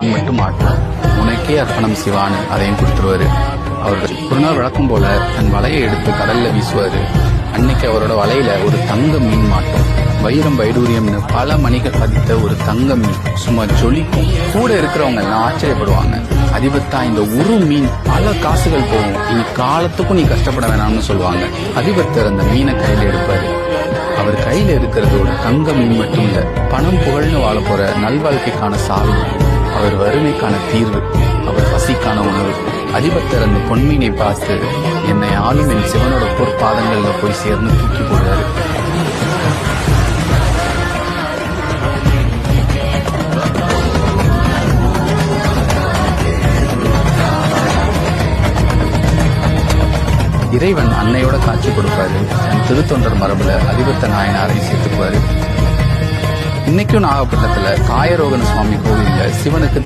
மட்டும் மாட்டார் உனக்கே அர்ப்பணம் சிவானு அதையும் கொடுத்துருவாரு. அவர் ஒரு நாள் வழக்கம் போல தன் வலையை எடுத்து கடல்ல வீசுவாரு. அன்னைக்கு அவரோட வலையில ஒரு தங்க மீன் மாட்டும். வைரம் வைடூரியம்னு பல மணிகள் பதித்த ஒரு தங்க மீன். சும்மா ஜொலிக்கும். கூட இருக்கிறவங்க எல்லாம் ஆச்சரியப்படுவாங்க. அதிபத்தா இந்த ஒரு மீன் பல காசுகள் போகும். இனி காலத்துக்கும் நீ கஷ்டப்பட வேணாம்னு சொல்லுவாங்க. அதிபத்தர் அந்த மீனை கையில எடுப்பாரு. அவர் கையில இருக்கிறது ஒரு தங்க மீன் மட்டும் இல்ல பணம் புகழ்னு வாழ போற நல்வாழ்க்கைக்கான சாவி. அவர் வறுமைக்கான தீர்வு அவர் பசிக்கான உணவு. அதிபத்தர் அந்த பொன்மீனை பார்த்து என்னை ஆளும் என் சிவனோட பொற்பாதங்களில் போய் சேர்ந்து தூக்கி போடுறாரு இறைவன் அன்னையோட காட்சி கொடுப்பாரு. திருத்தொண்டர் மரபுல அதிபத்த நாயனாரை சேர்த்துக்குவாரு. இன்னைக்கும் நாகப்பட்டினத்துல காயரோகன சுவாமி கோவில்ல சிவனுக்கு